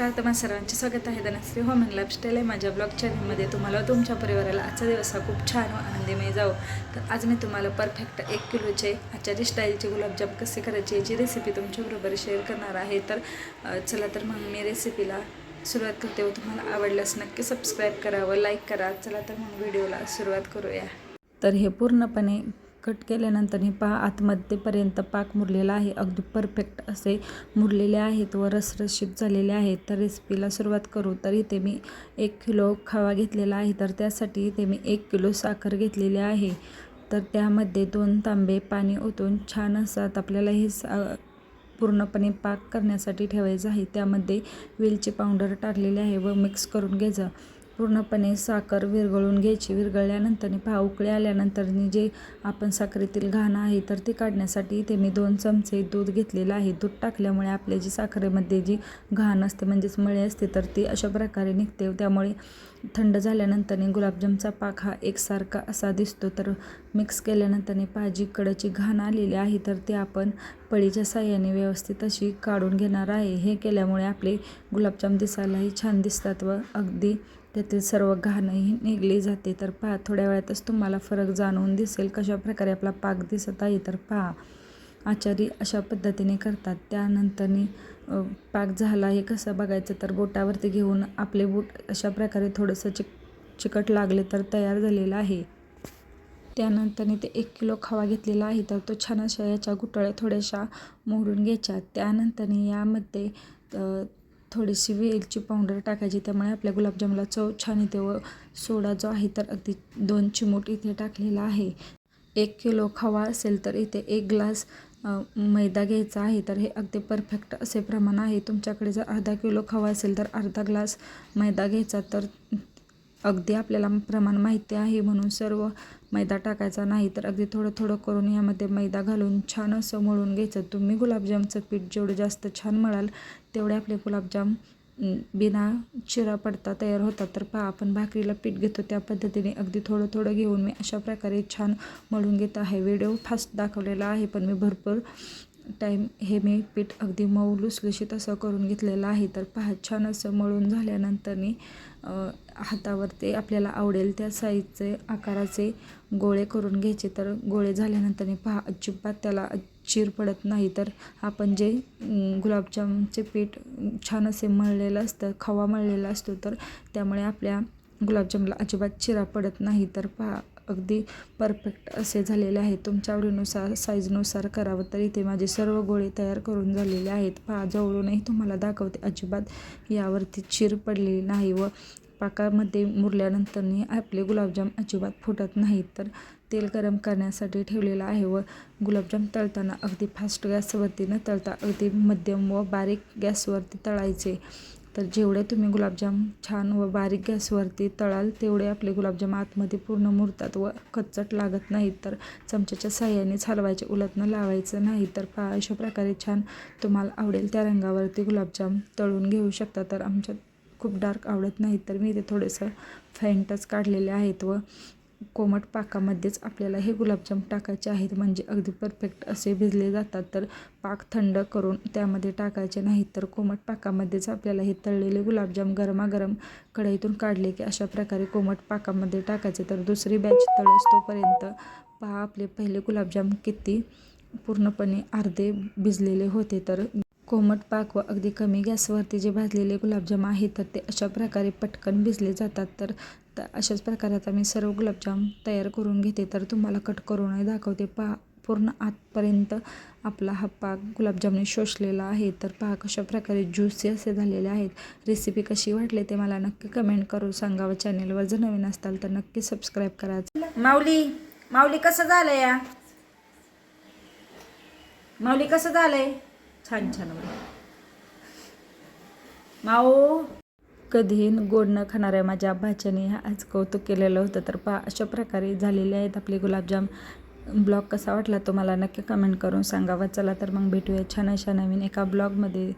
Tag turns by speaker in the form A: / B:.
A: नमस्कार तुम्हा सर्वांचे स्वागत आहे. धनश्री होम अँड लाईफस्टाईल आहे माझ्या ब्लॉग चॅनलमध्ये तुम्हाला तुमच्या परिवाराला आजचा दिवस हा खूप छान व आनंदीमय जाऊ तर आज मी तुम्हाला परफेक्ट एक किलोचे आचारी स्टाईलचे गुलाबजाम कसे करायचे याची रेसिपी तुमच्याबरोबर शेअर करणार आहे. तर चला तर मग मी रेसिपीला सुरुवात करते व तुम्हाला आवडल्यास नक्की सबस्क्राईब करा व लाईक करा. चला तर मग व्हिडिओला सुरुवात करूया. तर हे पूर्णपणे कट केल्यानंतर हे पहा आतमध्येपर्यंत पाक मुरलेला आहे. अगदी परफेक्ट असे मुरलेले आहेत व रसरशीत झालेले आहेत. तर रेसिपीला सुरुवात करू. तर इथे मी एक किलो खवा घेतलेला आहे. तर त्यासाठी इथे मी एक किलो साखर घेतलेली आहे. तर त्यामध्ये दोन तांबे पाणी ओतून छान असतात आपल्याला हे सा पूर्णपणे पाक करण्यासाठी ठेवायचं आहे. त्यामध्ये वेलची पावडर टाकलेली आहे व मिक्स करून घ्यायचं. पूर्णपणे साखर विरघळून घ्यायची. विरघळल्यानंतर पहा उकळी आल्यानंतर जे आपण साखरेतील घाण आहे तर ते काढण्यासाठी इथे मी दोन चमचे दूध घेतलेलं आहे. दूध टाकल्यामुळे आपल्या जी साखरेमध्ये जी घाण असते म्हणजेच मळे असते तर ती अशा प्रकारे निघते. त्यामुळे थंड झाल्यानंतर गुलाबजामचा पाक हा एकसारखा असा दिसतो. तर मिक्स केल्यानंतर पहा जी कडची घाण आलेली आहे तर ते आपण पळीच्या साह्याने व्यवस्थित अशी काढून घेणार आहे. हे केल्यामुळे आपले गुलाबजाम दिसायलाही छान दिसतात व अगदी त्यातील सर्व घाणही निघली जाते. तर पहा थोड्या वेळातच तुम्हाला फरक जाणवून दिसेल कशा प्रकारे आपला पाक दिसत आहे. तर पहा आचारी अशा पद्धतीने करतात. त्यानंतरनी पाक झाला हे कसं बघायचं? तर बोटावरती घेऊन आपले बोट अशा प्रकारे थोडंसं चिक चिकट लागले तर तयार झालेलं आहे. त्यानंतरने ते एक किलो खवा घेतलेला आहे. तर तो छान अशा याच्या गुटळ्या थोड्याशा मोडून घ्यायच्या. त्यानंतरने यामध्ये थोडीशी वेलची पावडर टाकायची त्यामुळे आपल्या गुलाबजामला चव छान येते व सोडा जो आहे तर अगदी दोन चिमूट इथे टाकलेला आहे. एक किलो खवा असेल तर इथे एक ग्लास मैदा घ्यायचा आहे तर हे अगदी परफेक्ट असे प्रमाण आहे. तुमच्याकडे जर अर्धा किलो खवा असेल तर अर्धा ग्लास मैदा घ्यायचा तर अगदी आपल्याला प्रमाण माहिती आहे म्हणून सर्व मैदा टाकायचा नाही तर अगदी थोडं थोडं करून यामध्ये मैदा घालून छान असं मळून घ्यायचं. तुम्ही गुलाबजामचं पीठ जेवढं जास्त छान मळाल तेवढे आपले गुलाबजाम बिना चिरा पडता तयार होतात. तर पहा आपण भाकरीला पीठ घेतो त्या पद्धतीने अगदी थोडं थोडं घेऊन मी अशा प्रकारे छान मळून घेत आहे. व्हिडिओ फास्ट दाखवलेला आहे पण मी भरपूर टाईम हे मी पीठ अगदी मऊ लुसलुशीत असं करून घेतलेलं आहे. तर पहा छान असं मळून झाल्यानंतरनी अ, हातावरती आपल्याला आवडेल त्या साईजचे आकाराचे गोळे करून घ्यायचे. तर गोळे झाल्यानंतर पहा अजिबात त्याला चीर पडत नाही. तर आपण जे गुलाबजामचे पीठ छान असे मळलेलं असतं खवा मळलेला असतो तर त्यामुळे आपल्या गुलाबजामला अजिबात चिरा पडत नाही. तर पहा अगदी परफेक्ट असे झालेले आहे तुमच्या आवडीनुसार साईजनुसार करावं तर इथे माझे सर्व गोळे तयार करून झालेले आहेत. पहा जवळूनही तुम्हाला दाखवते अजिबात यावरती चीर पडलेली नाही व पाकामध्ये मुरल्यानंतरनी आपले गुलाबजाम अजिबात फुटत नाहीत. तर तेल गरम करण्यासाठी ठेवलेलं आहे व गुलाबजाम तळताना अगदी फास्ट गॅसवरती न तळता अगदी मध्यम व बारीक गॅसवरती तळायचे. तर जेवढे तुम्ही गुलाबजाम छान व बारीक गॅसवरती तळाल तेवढे आपले गुलाबजाम आतमध्ये पूर्ण मुरतात व कच्चट लागत नाहीत. तर चमच्याच्या साह्यानेच हलवायचे उलटनं लावायचं नाही. तर पहा अशा प्रकारे छान तुम्हाला आवडेल त्या रंगावरती गुलाबजाम तळून घेऊ शकता. तर आमच्यात खूप डार्क आवडत नाहीत. तर मी इथे थोडंसं फेंटच काढलेले आहेत व कोमट पाकामध्येच आपल्याला हे गुलाबजाम टाकायचे आहेत. म्हणजे अगदी परफेक्ट असे भिजले जातात. तर पाक थंड करून त्यामध्ये टाकायचे नाहीत तर कोमट पाकामध्येच आपल्याला हे तळलेले गुलाबजाम गरमागरम कढईतून काढले की अशा प्रकारे कोमट पाकामध्ये टाकायचे. तर दुसरी बॅच तळस तोपर्यंत पहा आपले पहिले गुलाबजाम किती पूर्णपणे अर्धे भिजलेले होते. तर कोमट पाक व अगदी कमी गॅसवरती जे भाजलेले गुलाबजाम आहेत तर ते अशा प्रकारे पटकन भिजले जातात. तर तर अशाच प्रकारे आता मी सर्व गुलाबजाम तयार करून घेते. तर तुम्हाला कट करूनही दाखवते. पहा पूर्ण आतपर्यंत आपला हा पाक गुलाबजामने शोषलेला आहे. तर पहा कशा प्रकारे ज्युसी असे झालेले आहेत. रेसिपी कशी वाटली ते मला नक्की कमेंट करून सांगावं. चॅनेलवर जर नवीन असताल तर नक्की सबस्क्राईब करायचं माऊली माऊली कसं झालं या? माऊली कसं झालंय? छान छान. माऊ कधी गोड न खाणाऱ्या माझ्या भाच्याने आज कौतुक केलेलं होतं. तर पा अशा प्रकारे झालेले आहेत आपले गुलाबजाम. ब्लॉग कसा वाटला तो मला नक्की कमेंट करून सांगावा. चला तर मग भेटूया छान अशा नवीन एका ब्लॉगमध्ये.